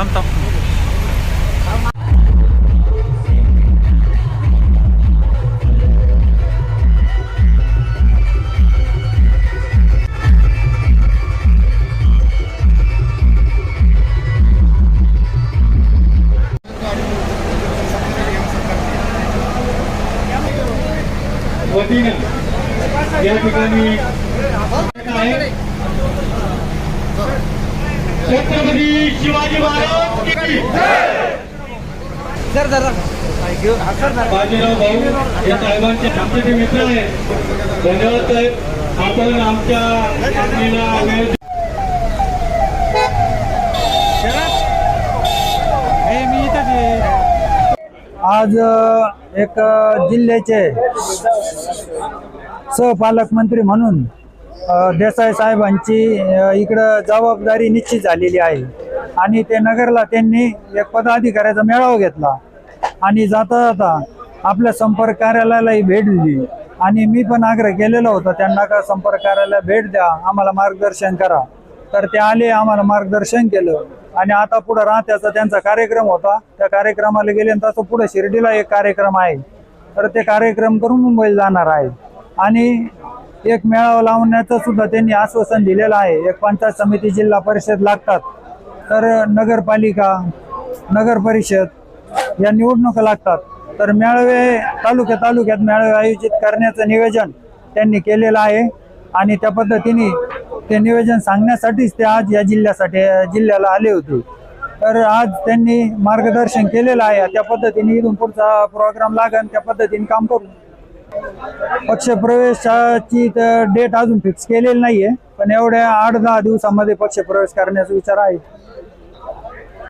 थांब थांब वतीनं या ठिकाणी छत्रपती शिवाजी महाराज की बाजीराव भाऊ या साहेबांचे आमचे ते मित्र आहेत. धन्यवाद साहेब. आपण आमच्या मागणीला वेळ आज एक जिल्ह्याचे सहपालकमंत्री म्हणून देसाई साहेबांची इकडं जबाबदारी निश्चित झालेली आहे. आणि ते नगरला त्यांनी एक पदाधिकाऱ्याचा मेळावा घेतला. आणि जाता जाता आपल्या संपर्क कार्यालयालाही भेट दिली. आणि मी पण आग्रह केलेला होता त्यांना का संपर्क कार्यालय भेट द्या आम्हाला मार्गदर्शन करा. तर ते आले आम्हाला मार्गदर्शन केलं. आणि आता पुढं राहत्याचा त्यांचा कार्यक्रम होता. त्या कार्यक्रमाला गेले आणि तसं पुढे शिर्डीला एक कार्यक्रम आहे. तर ते कार्यक्रम करून मुंबईला जाणार आहे. आणि एक मेळावा लावण्याचं सुद्धा त्यांनी आश्वासन दिलेलं आहे. एक पंचायत समिती जिल्हा परिषद लागतात. तर नगरपालिका नगर परिषद या निवडणुका लागतात. तर मेळावे तालुक्या तालुक्यात मेळावे आयोजित करण्याचं नियोजन त्यांनी केलेलं आहे. आणि त्या पद्धतीने ते नियोजन सांगण्यासाठीच ते आज या जिल्ह्यासाठी जिल्ह्याला आले होते. तर आज त्यांनी मार्गदर्शन केलेलं आहे. त्या पद्धतीने इथून पुढचा प्रोग्राम लागन त्या पद्धतीने काम करू पक्षप्रवेशाची तर डेट अजून फिक्स केलेली नाहीये पण एवढ्या आठ दहा दिवसामध्ये पक्षप्रवेश करण्याचा विचार आहे.